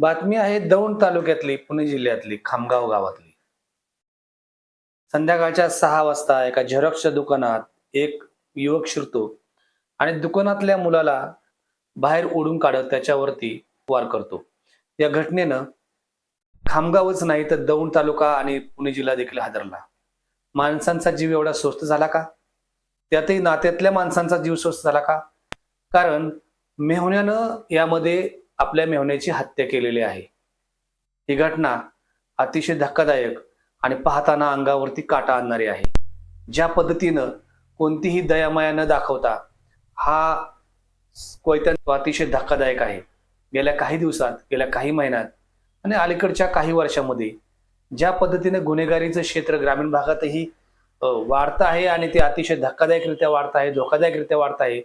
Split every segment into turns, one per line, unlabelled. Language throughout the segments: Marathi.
बातमी आहे दौंड तालुक्यातली पुणे जिल्ह्यातली खामगाव गावातली. संध्याकाळच्या सहा वाजता एका झेरॉक्सच्या दुकानात एक युवक शिरतो आणि दुकानातल्या मुलाला बाहेर ओढून काढत त्याच्यावरती वार करतो. या घटनेनं खामगावच नाही तर दौंड तालुका आणि पुणे जिल्हा देखील हादरला. माणसांचा जीव एवढा स्वस्त झाला का? त्यातही नात्यातल्या माणसांचा जीव स्वस्त झाला का? कारण मेहुण्यानं यामध्ये आपल्या मेहण्याची हत्या केलेली आहे. ही घटना अतिशय धक्कादायक आणि पाहताना अंगावरती काटा आणणारी आहे. ज्या पद्धतीनं कोणतीही दयामाया न दाखवता हा कोयत्या अतिशय धक्कादायक आहे. गेल्या काही दिवसात गेल्या काही महिन्यात आणि अलीकडच्या काही वर्षामध्ये ज्या पद्धतीने गुन्हेगारीचं क्षेत्र ग्रामीण भागातही वाढतं आहे आणि ते अतिशय धक्कादायकरित्या वाढत आहे धोकादायकरित्या वाढत आहे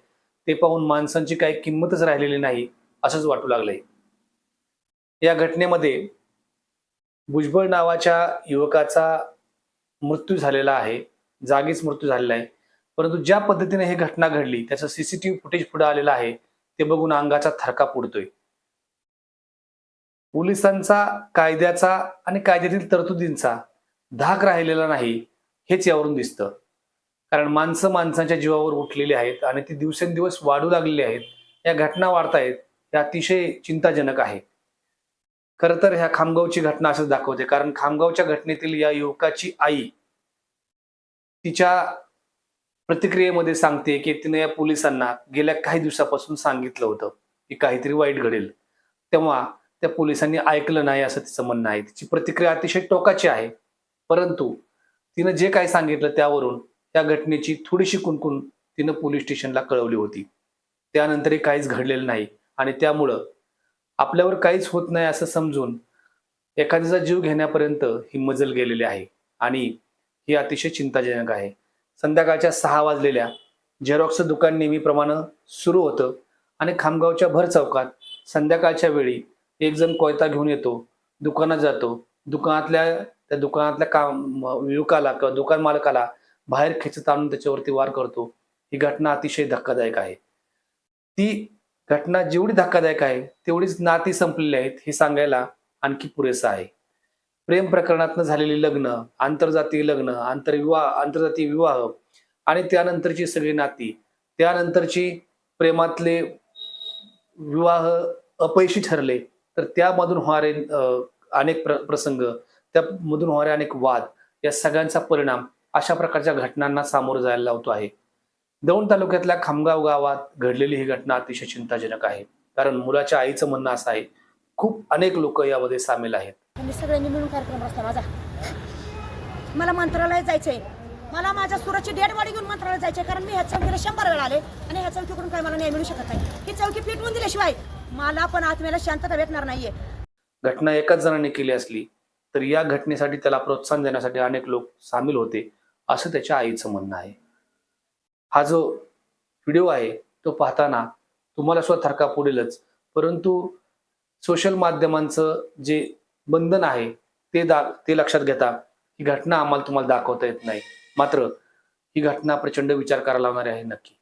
ते पाहून माणसांची काही किंमतच राहिलेली नाही. असंच वाटू लागलंय. या घटनेमध्ये भुजबळ नावाच्या युवकाचा मृत्यू झालेला आहे. जागीच मृत्यू झालेला आहे. परंतु ज्या पद्धतीने ही घटना घडली त्याचं सीसीटीव्ही फुटेज पुढे आलेलं आहे ते बघून अंगाचा थरका पुडतोय. पोलिसांचा कायद्याचा आणि कायद्यातील तरतुदींचा धाक राहिलेला नाही हेच यावरून दिसतं. कारण माणसं माणसांच्या जीवावर उठलेली आहेत आणि ती दिवसेंदिवस वाढू लागलेली आहेत. या घटना वाढत आहेत हे अतिशय चिंताजनक आहे. खरं तर ह्या खामगावची घटना असंच दाखवते. कारण खामगावच्या घटनेतील या युवकाची आई तिच्या प्रतिक्रियेमध्ये सांगते की तिने या पोलिसांना गेल्या काही दिवसापासून सांगितलं होतं की काहीतरी वाईट घडेल. तेव्हा त्या पोलिसांनी ऐकलं नाही असं तिचं म्हणणं आहे. तिची प्रतिक्रिया अतिशय टोकाची आहे. परंतु तिनं जे काही सांगितलं त्यावरून त्या घटनेची थोडीशी कुणकुण तिनं पोलीस स्टेशनला कळवली होती. त्यानंतरही काहीच घडलेलं नाही. आणि त्यामुळं आपल्यावर काहीच होत नाही असं समजून एखाद्याचा जीव घेण्यापर्यंत ही मजल गेलेली आहे. आणि ही अतिशय चिंताजनक आहे. संध्याकाळच्या सहा वाजलेल्या झेरॉक्सचं दुकान नेहमीप्रमाणे सुरू होतं. आणि खामगावच्या भर चौकात संध्याकाळच्या वेळी एक जण कोयता घेऊन येतो. दुकानात जातो. दुकानातल्या त्या दुकानातल्या काम युवकाला किंवा दुकान मालकाला बाहेर खेचत आणून त्याच्यावरती वार करतो. ही घटना अतिशय धक्कादायक आहे. ती घटना जेवढी धक्कादायक आहे तेवढीच नाती संपलेली आहेत हे सांगायला आणखी पुरेसं आहे. प्रेम प्रकरणातनं झालेली लग्न आंतरजातीय लग्न आंतरविवाह आंतरजातीय विवाह आणि त्यानंतरची सगळी नाती त्यानंतरची प्रेमातले विवाह अपयशी ठरले तर त्यामधून होणारे अनेक प्र प्रसंग त्यामधून होणारे अनेक वाद या सगळ्यांचा परिणाम अशा प्रकारच्या घटनांना सामोरं जायला लावतो आहे. दौंड तालुक्यातल्या खामगाव गावात घडलेली ही घटना अतिशय चिंताजनक आहे. कारण मुलाच्या आईचं म्हणणं असं आहे खूप अनेक लोक यामध्ये सामील आहेत.
आम्ही सगळ्यांनी मिळून कार्यक्रम असला माझा. मला मंत्रालयात जायचंय. मला माझ्या सुराची डेड बॉडी घेऊन मंत्रालयात जायचंय कारण मी ह्या चौकीला शंभर वेळा आले आणि ह्या चौकीकडून काय मला न्याय मिळू शकत नाही. ही चौकी फिटवून दिल्याशिवाय मला पण आत्म्याला शांतता भेटणार नाहीये.
घटना एकाच जणाने केली असली तर या घटनेसाठी त्याला प्रोत्साहन देण्यासाठी अनेक लोक सामील होते असं त्याच्या आईचं म्हणणं आहे. हा जो व्हिडिओ आहे तो पाहताना तुम्हाला सुद्धा थरका पुढेलच परंतु सोशल माध्यमांचं जे बंधन आहे ते दा ते लक्षात घेता ही घटना आम्हाला तुम्हाला दाखवता येत नाही. मात्र ही घटना प्रचंड विचार करायला लावणारी आहे नक्की.